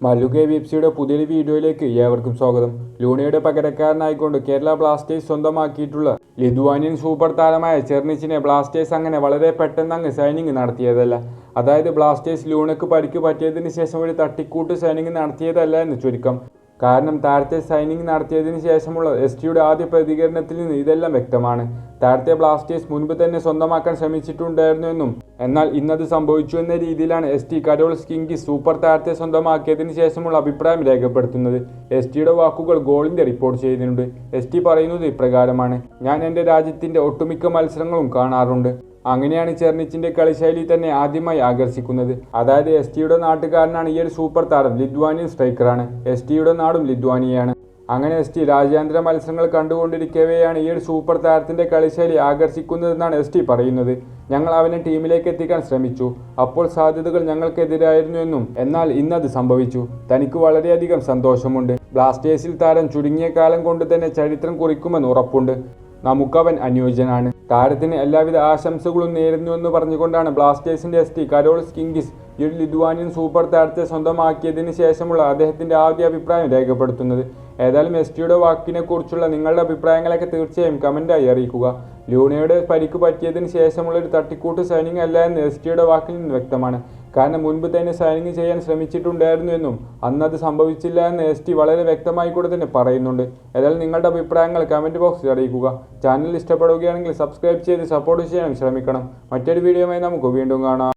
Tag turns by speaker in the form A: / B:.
A: Mallu K V F സിയുടെ പുതിയൊരു വീഡിയോയിലേക്ക് ഏവർക്കും സ്വാഗതം. ലൂണയുടെ പകരക്കാരനായിക്കൊണ്ട് കേരള ബ്ലാസ്റ്റേഴ്സ് സ്വന്തമാക്കിയിട്ടുള്ള ലിതുവാനിയൻ സൂപ്പർ താരമായ ചെർണിച്ചിനെ ബ്ലാസ്റ്റേഴ്സ് അങ്ങനെ വളരെ പെട്ടെന്ന് അങ്ങ് സൈനിങ് നടത്തിയതല്ല. അതായത് ബ്ലാസ്റ്റേഴ്സ് ലൂണക്ക് പരിക്ക് പറ്റിയതിന് ശേഷം ഒരു തട്ടിക്കൂട്ട് സൈനിങ് നടത്തിയതല്ല എന്ന് ചുരുക്കം. കാരണം താരത്തെ സൈനിങ് നടത്തിയതിന് ശേഷമുള്ള എസ് ടിയുടെ ആദ്യ പ്രതികരണത്തിൽ നിന്ന് ഇതെല്ലാം വ്യക്തമാണ്. താരത്തെ ബ്ലാസ്റ്റേഴ്സ് മുൻപ് തന്നെ സ്വന്തമാക്കാൻ ശ്രമിച്ചിട്ടുണ്ടായിരുന്നുവെന്നും എന്നാൽ ഇന്നത് സംഭവിച്ചു എന്ന രീതിയിലാണ് എസ് ടി കരോൾ സ്കിങ്കി സൂപ്പർ താരത്തെ സ്വന്തമാക്കിയതിന് ശേഷമുള്ള അഭിപ്രായം രേഖപ്പെടുത്തുന്നത്. എസ് ടിയുടെ വാക്കുകൾ ഗോളിന്റെ റിപ്പോർട്ട് ചെയ്യുന്നുണ്ട്. എസ് ടി പറയുന്നത് ഇപ്രകാരമാണ്. ഞാൻ എന്റെ രാജ്യത്തിന്റെ ഒട്ടുമിക്ക മത്സരങ്ങളും കാണാറുണ്ട്. അങ്ങനെയാണ് ചെർണിച്ചിന്റെ കളിശൈലി തന്നെ ആദ്യമായി ആകർഷിക്കുന്നത്. അതായത് എസ് ടിയുടെ നാട്ടുകാരനാണ് ഈ ഒരു സൂപ്പർ താരം ലിദ്വാനിയൻ സ്ട്രൈക്കറാണ്. എസ് ടിയുടെ നാടും ലിദ്വാനിയാണ് അങ്ങനെ എസ് ടി രാജ്യാന്തര മത്സരങ്ങൾ കണ്ടുകൊണ്ടിരിക്കവെയാണ് ഈ ഒരു സൂപ്പർ താരത്തിന്റെ കളിശൈലി ആകർഷിക്കുന്നതെന്നാണ് എസ് ടി പറയുന്നത്. ഞങ്ങൾ അവനെ ടീമിലേക്ക് എത്തിക്കാൻ ശ്രമിച്ചു. അപ്പോൾ സാധ്യതകൾ ഞങ്ങൾക്കെതിരായിരുന്നു എന്നും എന്നാൽ ഇന്നത് സംഭവിച്ചു. തനിക്ക് വളരെയധികം സന്തോഷമുണ്ട്. ബ്ലാസ്റ്റേഴ്സിൽ താരം ചുരുങ്ങിയ കാലം കൊണ്ട് തന്നെ ചരിത്രം കുറിക്കുമെന്ന് ഉറപ്പുണ്ട്. നമുക്കവൻ അനുയോജ്യനാണ്. താരത്തിന് എല്ലാവിധ ആശംസകളും നേരുന്നു എന്ന് പറഞ്ഞുകൊണ്ടാണ് ബ്ലാസ്റ്റേഴ്സിന്റെ എസ് ടി കരോൾസ് കിങ്കിസ് ഈ ഒരു ലിഥുവാനിയൻ സൂപ്പർ താരത്തെ സ്വന്തമാക്കിയതിന് ശേഷമുള്ള അദ്ദേഹത്തിന്റെ ആദ്യ അഭിപ്രായം രേഖപ്പെടുത്തുന്നത്. ഏതായാലും എസ് ടിയുടെ വാക്കിനെ കുറിച്ചുള്ള നിങ്ങളുടെ അഭിപ്രായങ്ങളൊക്കെ തീർച്ചയായും കമന്റായി അറിയിക്കുക. ലൂണയുടെ പരിക്ക് പറ്റിയതിന് ശേഷമുള്ള ഒരു തട്ടിക്കൂട്ട് സൈനിങ് അല്ല എന്ന് എസ് ടിയുടെ വാക്കിൽ നിന്ന് വ്യക്തമാണ്. കാരണം മുൻപ് തന്നെ സൈനിങ് ചെയ്യാൻ ശ്രമിച്ചിട്ടുണ്ടായിരുന്നു എന്നും അന്ന് അത് സംഭവിച്ചില്ല എന്ന് എസ് ടി വളരെ വ്യക്തമായി കൂടെ തന്നെ പറയുന്നുണ്ട്. ഏതായാലും നിങ്ങളുടെ അഭിപ്രായങ്ങൾ കമന്റ് ബോക്സിൽ അറിയിക്കുക. ചാനൽ ഇഷ്ടപ്പെടുകയാണെങ്കിൽ സബ്സ്ക്രൈബ് ചെയ്ത് സപ്പോർട്ട് ചെയ്യാൻ ശ്രമിക്കണം. മറ്റൊരു വീഡിയോയുമായി നമുക്ക് വീണ്ടും കാണാം.